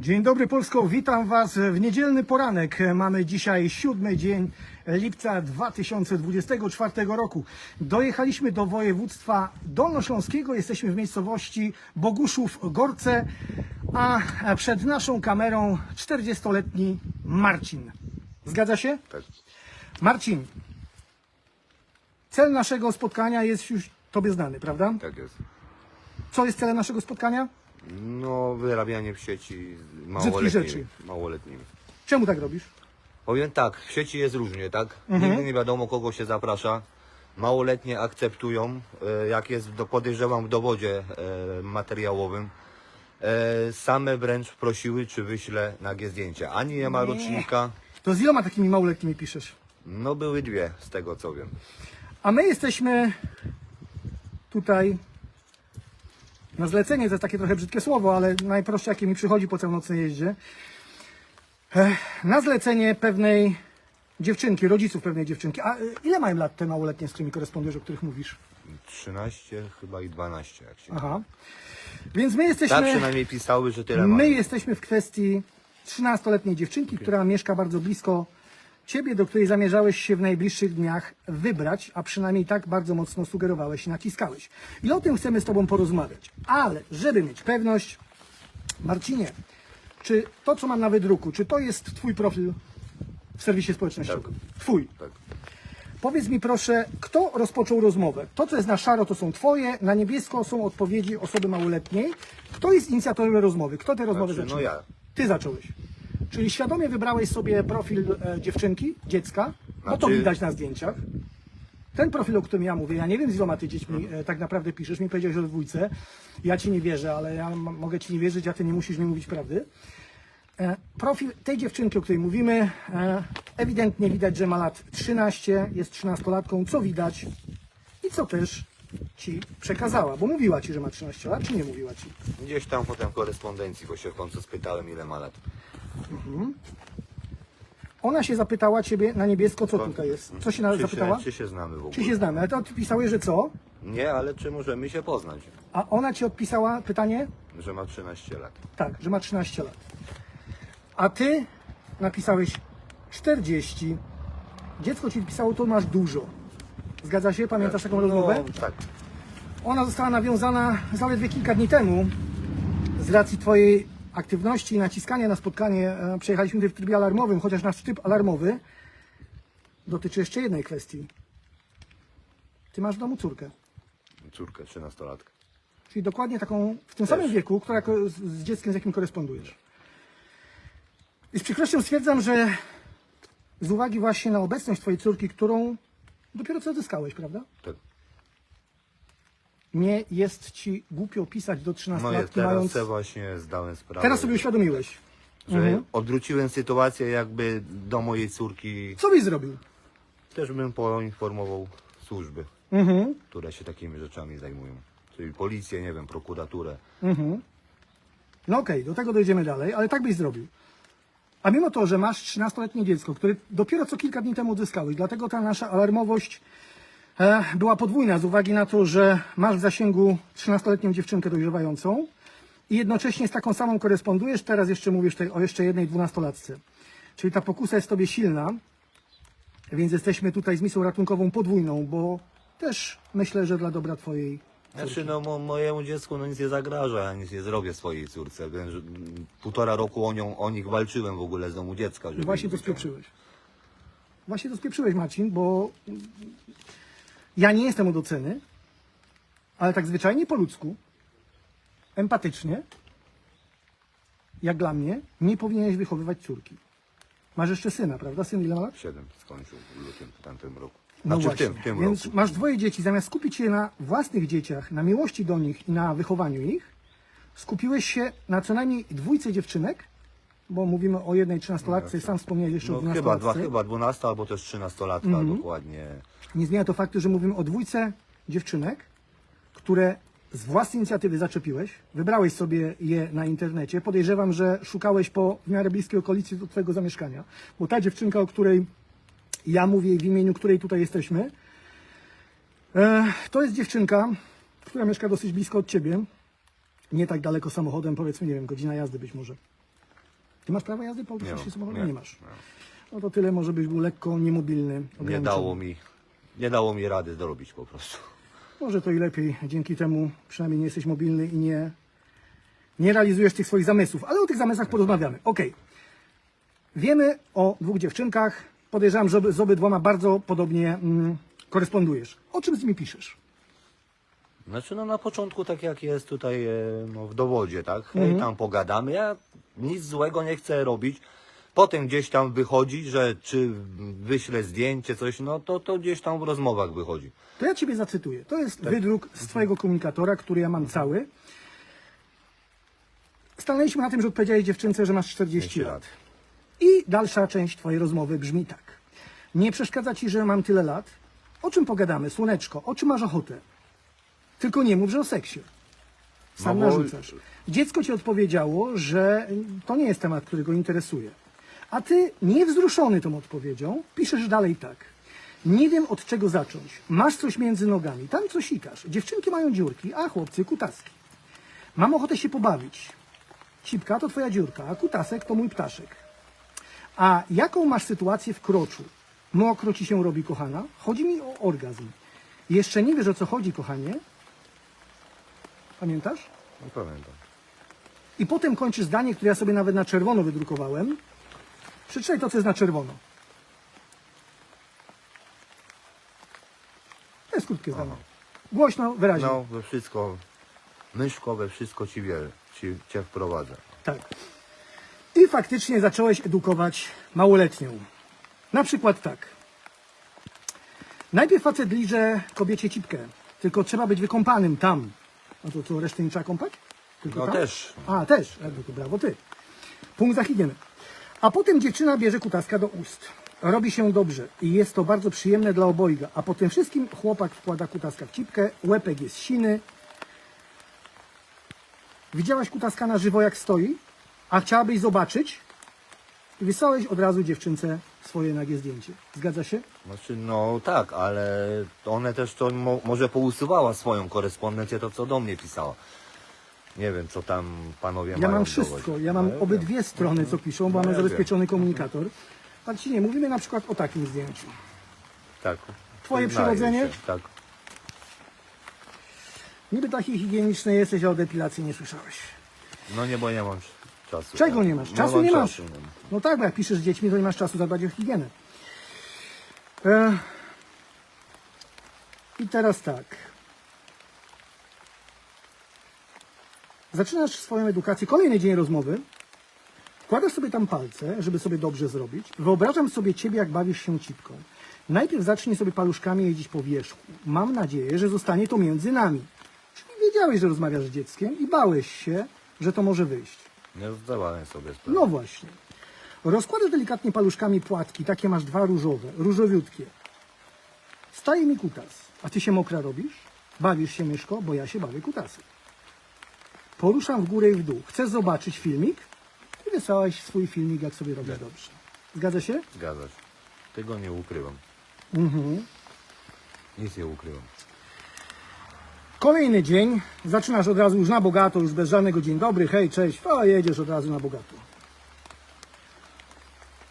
Dzień dobry Polsko, witam Was w niedzielny poranek. Mamy dzisiaj siódmy dzień lipca 2024 roku. Dojechaliśmy do województwa dolnośląskiego, jesteśmy w miejscowości Boguszów-Gorce, a przed naszą kamerą 40-letni Marcin. Zgadza się? Tak. Marcin, cel naszego spotkania jest już Tobie znany, prawda? Tak jest. Co jest celem naszego spotkania? No, wyrabianie w sieci z rzeczy. małoletnimi. małoletnimi. Czemu tak robisz? Powiem tak, w sieci jest różnie, tak? Mhm. Nigdy nie wiadomo, kogo się zaprasza. Małoletnie akceptują, e, jak jest, do, podejrzewam, w dowodzie e, materiałowym. E, same wręcz prosiły, czy wyślę nagie zdjęcia. Ani nie ma rocznika. To z iloma takimi małoletnimi piszesz? No, były dwie, z tego co wiem. A my jesteśmy tutaj na zlecenie, to jest takie trochę brzydkie słowo, ale najprostsze jakie mi przychodzi po całonocnej jeździe. Na zlecenie pewnej dziewczynki, rodziców pewnej dziewczynki. A y, ile mają lat te małoletnie, z którymi korespondujesz, o których mówisz? 13 chyba i 12, jak się. Aha. Więc my Tak jesteśmy, przynajmniej pisały, że tyle my jesteśmy w kwestii 13-letniej dziewczynki, która mieszka bardzo blisko ciebie, do której zamierzałeś się w najbliższych dniach wybrać, a przynajmniej tak bardzo mocno sugerowałeś i naciskałeś. I o tym chcemy z tobą porozmawiać. Ale, żeby mieć pewność, Marcinie, czy to, co mam na wydruku, czy to jest twój profil w serwisie społecznościowym? Twój. Tak. Powiedz mi proszę, kto rozpoczął rozmowę? To, co jest na szaro, to są twoje, na niebiesko są odpowiedzi osoby małoletniej. Kto jest inicjatorem rozmowy? Kto tę rozmowę Znaczy, zaczął? no ja. Ty zacząłeś. Czyli świadomie wybrałeś sobie profil e, dziewczynki, dziecka, bo to Znaczy- widać na zdjęciach. Ten profil, o którym ja mówię, ja nie wiem z iloma ty dziećmi e, tak naprawdę piszesz, mi powiedziałeś o dwójce, ja ci nie wierzę, ale ja m- mogę ci nie wierzyć, a ty nie musisz mi mówić prawdy. E, Profil tej dziewczynki, o której mówimy, e, ewidentnie widać, że ma lat 13, jest 13-latką, co widać i co też ci przekazała, bo mówiła ci, że ma 13 lat, czy nie mówiła ci? Gdzieś tam potem w korespondencji, bo się w końcu spytałem, ile ma lat. Ona się zapytała ciebie na niebiesko, co tutaj jest? Co się na, czy zapytała? Się, czy się znamy w ogóle? Czy się znamy? Ale to odpisałeś, że co? Nie, ale czy możemy się poznać? A ona ci odpisała pytanie? Że ma 13 lat. Tak, że ma 13 lat. A ty napisałeś 40. Dziecko ci pisało, to masz dużo. Zgadza się? Pamiętasz taką rozmowę? No, tak. Ona została nawiązana zaledwie kilka dni temu. Z racji Twojej aktywności i naciskania na spotkanie e, przejechaliśmy tutaj w trybie alarmowym, chociaż nasz tryb alarmowy dotyczy jeszcze jednej kwestii. Ty masz w domu córkę, Córkę, 13-latkę. czyli dokładnie taką w tym samym wieku, która z, z dzieckiem, z jakim korespondujesz. I z przykrością stwierdzam, że z uwagi właśnie na obecność Twojej córki, którą dopiero co odzyskałeś, prawda? Tak. Nie jest Ci głupio pisać do 13 No ja teraz mając... se właśnie zdałem sprawę. Teraz sobie uświadomiłeś. że Mhm. odwróciłem sytuację jakby do mojej córki. Co byś zrobił? Też bym poinformował służby, Mhm. które się takimi rzeczami zajmują. Czyli policję, nie wiem, prokuraturę. Mhm. No okej, do tego dojdziemy dalej, ale tak byś zrobił. A mimo to, że masz 13-letnie dziecko, które dopiero co kilka dni temu odzyskałeś, dlatego ta nasza alarmowość była podwójna z uwagi na to, że masz w zasięgu 13-letnią dziewczynkę dojrzewającą i jednocześnie z taką samą korespondujesz, teraz jeszcze mówisz tutaj o jeszcze jednej 12-latce. Czyli ta pokusa jest w tobie silna, więc jesteśmy tutaj z misją ratunkową podwójną, bo też myślę, że dla dobra twojej Znaczy, no mo, mojemu dziecku no, nic nie zagraża, ja nic nie zrobię swojej córce. Wiem, że półtora roku o, nią, o nich walczyłem w ogóle z domu dziecka. Żeby Właśnie to spieprzyłeś. Właśnie to spieprzyłeś, Marcin, bo ja nie jestem od oceny, ale tak zwyczajnie po ludzku, empatycznie, jak dla mnie, nie powinieneś wychowywać córki. Masz jeszcze syna, prawda? Syn ile ma? Siedem skończył w lutym w tamtym roku. No Znaczy właśnie. w tym, w tym Więc roku. masz dwoje dzieci, zamiast skupić się na własnych dzieciach, na miłości do nich i na wychowaniu ich, skupiłeś się na co najmniej dwójce dziewczynek, bo mówimy o jednej trzynastolatce, sam wspomniałeś jeszcze o No, dwunastolatce. chyba, dwa, chyba 12 albo też 13-latka Mhm. dokładnie. Nie zmienia to faktu, że mówimy o dwójce dziewczynek, które z własnej inicjatywy zaczepiłeś, wybrałeś sobie je na internecie. Podejrzewam, że szukałeś po w miarę bliskiej okolicy do twojego zamieszkania, bo ta dziewczynka, o której ja mówię i w imieniu której tutaj jesteśmy, e, to jest dziewczynka, która mieszka dosyć blisko od ciebie. Nie tak daleko samochodem, powiedzmy, nie wiem, godzina jazdy być może. Ty masz prawo jazdy po autostradzie samochodu? nie. Nie masz. No to tyle, może byś był lekko niemobilny. Nie ograniczony. dało mi, nie dało mi rady zrobić po prostu. Może to i lepiej. Dzięki temu przynajmniej nie jesteś mobilny i nie, nie realizujesz tych swoich zamysłów. Ale o tych zamysłach porozmawiamy. Okej. Wiemy o dwóch dziewczynkach. Podejrzewam, że z obydwoma bardzo podobnie mm, korespondujesz. O czym z nimi piszesz? Znaczy no na początku tak jak jest tutaj e, no, w dowodzie, tak? Hej, tam pogadamy. Ja nic złego nie chcę robić. Potem gdzieś tam wychodzi, że czy wyślę zdjęcie, coś, no to, to gdzieś tam w rozmowach wychodzi. To ja Ciebie zacytuję. To jest wydruk z Twojego komunikatora, który ja mam cały. Stanęliśmy na tym, że odpowiedziałeś dziewczynce, że masz 40 40 lat. lat. I dalsza część Twojej rozmowy brzmi tak. Nie przeszkadza Ci, że mam tyle lat? O czym pogadamy, słoneczko? O czym masz ochotę? Tylko nie mów, że o seksie. Sam No bo- narzucasz. Dziecko Ci odpowiedziało, że to nie jest temat, który go interesuje. A Ty, niewzruszony tą odpowiedzią, piszesz dalej tak. Nie wiem od czego zacząć. Masz coś między nogami, tam coś sikasz. Dziewczynki mają dziurki, a chłopcy kutaski. Mam ochotę się pobawić. Cipka to twoja dziurka, a kutasek to mój ptaszek. A jaką masz sytuację w kroczu? Mokro ci się robi, kochana? Chodzi mi o orgazm. Jeszcze nie wiesz o co chodzi, kochanie? Pamiętasz? No pamiętam. I potem kończy zdanie, które ja sobie nawet na czerwono wydrukowałem. Przeczytaj to, co jest na czerwono. To jest krótkie zdanie. Głośno, wyraźnie. No we wszystko, myszko we wszystko ci wierzę, ci, cię wprowadzę. Tak. I faktycznie zacząłeś edukować małoletnią. Na przykład tak. Najpierw facet liże kobiecie cipkę, tylko trzeba być wykąpanym tam. A to co, reszty nie trzeba kąpać? Tylko No tam? też. A, też. Jakby to brawo ty. Punkt za higienę. A potem dziewczyna bierze kutaska do ust. Robi się dobrze i jest to bardzo przyjemne dla obojga. A potem wszystkim chłopak wkłada kutaska w cipkę, łepek jest siny. Widziałaś kutaska na żywo jak stoi, a chciałabyś zobaczyć i wysłałeś od razu dziewczynce swoje nagie zdjęcie. Zgadza się? Znaczy, no tak, ale one też to mo, może pousuwała swoją korespondencję, to co do mnie pisała. Nie wiem, co tam panowie Ja mają mam wszystko. dowodzie. Ja No, mam wiem. obydwie strony, co piszą, bo No, mamy ja zabezpieczony komunikator. Ale ci nie, mówimy na przykład o takim zdjęciu. Tak. Twoje Przyznaję przyrodzenie? się, Tak. Niby taki higieniczny jesteś, a o depilacji nie słyszałeś. No nie, bo nie mam czasu. Czego tak. nie masz? No, Czasu mam nie masz. czasu, mam. No tak, bo jak piszesz z dziećmi, to nie masz czasu zadbać o higienę. E... I teraz tak. Zaczynasz swoją edukację, kolejny dzień rozmowy. Wkładasz sobie tam palce, żeby sobie dobrze zrobić. Wyobrażam sobie ciebie, jak bawisz się cipką. Najpierw zacznij sobie paluszkami jeździć po wierzchu. Mam nadzieję, że zostanie to między nami. Czyli wiedziałeś, że rozmawiasz z dzieckiem i bałeś się, że to może wyjść. Nie zdawałem sobie sprawy. No właśnie. Rozkładasz delikatnie paluszkami płatki, takie masz dwa różowe, różowiutkie. Staje mi kutas. A ty się mokra robisz? Bawisz się myszko, bo ja się bawię kutasem. Poruszam w górę i w dół. Chcesz zobaczyć filmik? I wysłałeś swój filmik, jak sobie robisz dobrze. Zgadza się? Zgadza się. Tego nie ukrywam. Mhm. Nic nie ukrywam. Kolejny dzień. Zaczynasz od razu już na bogato, już bez żadnego dzień dobry, hej, cześć. O, jedziesz od razu na bogato.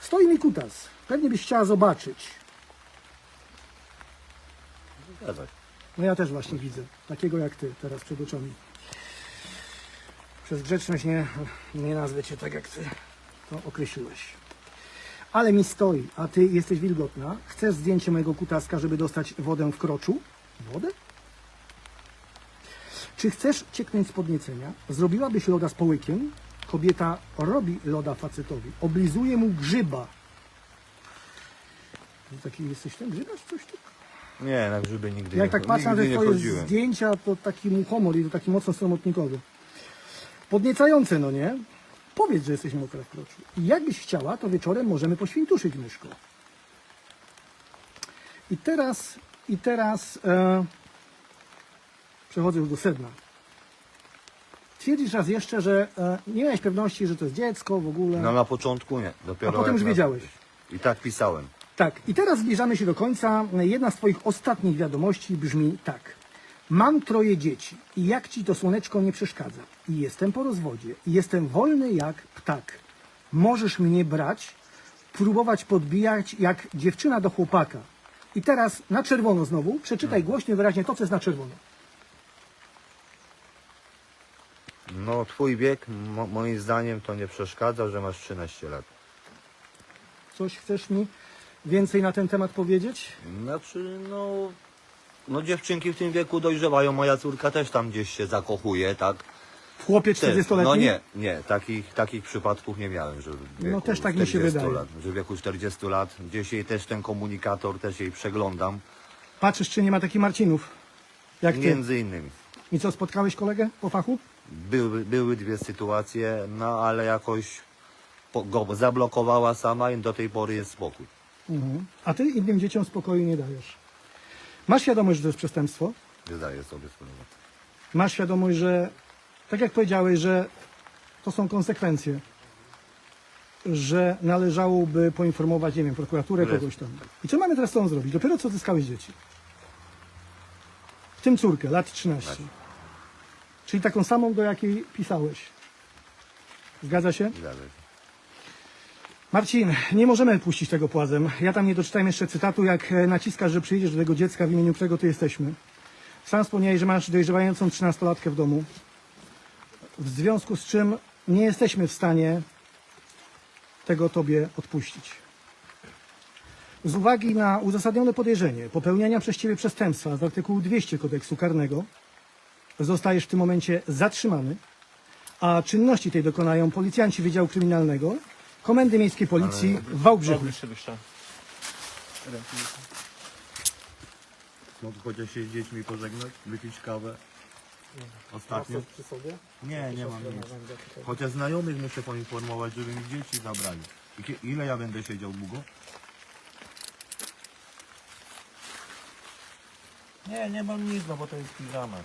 Stoi mi kutas. Pewnie byś chciała zobaczyć. No ja też właśnie widzę. Takiego jak ty teraz przed oczami. Przez grzeczność nie, nie nazwę cię tak jak ty to określiłeś. Ale mi stoi, a ty jesteś wilgotna. Chcesz zdjęcie mojego kutaska, żeby dostać wodę w kroczu? Wodę? Czy chcesz cieknąć z podniecenia? Zrobiłabyś loda z połykiem? Kobieta robi loda facetowi. Oblizuje mu grzyba. Taki jesteś ten grzybasz? Coś tu? Nie, na grzyby nigdy Jak tak patrzę na nigdy te nie twoje chodziłem. zdjęcia, to taki mu humor i to taki mocno sromotnikowy. Podniecające, no nie? Powiedz, że jesteś mokra w kroczu. I jakbyś chciała, to wieczorem możemy poświntuszyć myszko. I teraz, i teraz e, przechodzę już do sedna. Twierdzisz raz jeszcze, że e, nie miałeś pewności, że to jest dziecko w ogóle. No na początku nie. Dopiero A potem jak już na- wiedziałeś. I tak pisałem. Tak, i teraz zbliżamy się do końca. Jedna z Twoich ostatnich wiadomości brzmi tak. Mam troje dzieci i jak Ci to słoneczko nie przeszkadza. I jestem po rozwodzie. I jestem wolny jak ptak. możesz mnie brać, próbować podbijać jak dziewczyna do chłopaka. I teraz na czerwono znowu, przeczytaj głośno i wyraźnie to, co jest na czerwono. No, twój wiek, mo- moim zdaniem, to nie przeszkadza, że masz 13 lat. Coś chcesz mi więcej na ten temat powiedzieć? Znaczy, no, no dziewczynki w tym wieku dojrzewają. Moja córka też tam gdzieś się zakochuje, tak? W chłopie Też. 40-letnim? No nie, nie, takich, takich przypadków nie miałem, że w wieku No też tak mi się 40 wydaje. Lat, że w wieku 40 lat, gdzieś jej też ten komunikator, też jej przeglądam, Patrzysz, czy nie ma takich Marcinów? Jak ty. między innymi. I co, spotkałeś kolegę po fachu? Były, były dwie sytuacje, no ale jakoś po, go zablokowała sama i do tej pory jest spokój. Mhm. A ty innym dzieciom spokoju nie dajesz. Masz świadomość, że to jest przestępstwo? Zdaję sobie sprawę. Masz świadomość, że tak jak powiedziałeś, że to są konsekwencje, że należałoby poinformować, nie wiem, prokuraturę, kogoś tam. I co mamy teraz z tą zrobić? Dopiero co zyskałeś dzieci. W tym córkę, lat 13. Czyli taką samą, do jakiej pisałeś. Zgadza się? Zgadza się. Marcin, nie możemy puścić tego płazem. Ja tam nie doczytałem jeszcze cytatu, jak e, naciskasz, że przyjedziesz do tego dziecka, w imieniu którego tu jesteśmy. Sam wspomniałeś, że masz dojrzewającą trzynastolatkę w domu. W związku z czym nie jesteśmy w stanie tego tobie odpuścić. Z uwagi na uzasadnione podejrzenie popełniania przez ciebie przestępstwa z artykułu 200 kodeksu karnego zostajesz w tym momencie zatrzymany, a czynności tej dokonają policjanci Wydziału Kryminalnego Komendy Miejskiej Policji w Wałbrzychu. Mogę chociaż się z dziećmi pożegnać, wypić kawę. Ostatnio? przy sobie? Nie, nie mam nic. Chociaż znajomych muszę poinformować, żeby mi dzieci zabrali. I kie- Ile ja będę siedział długo? Nie, nie mam nic, no bo to jest piżama.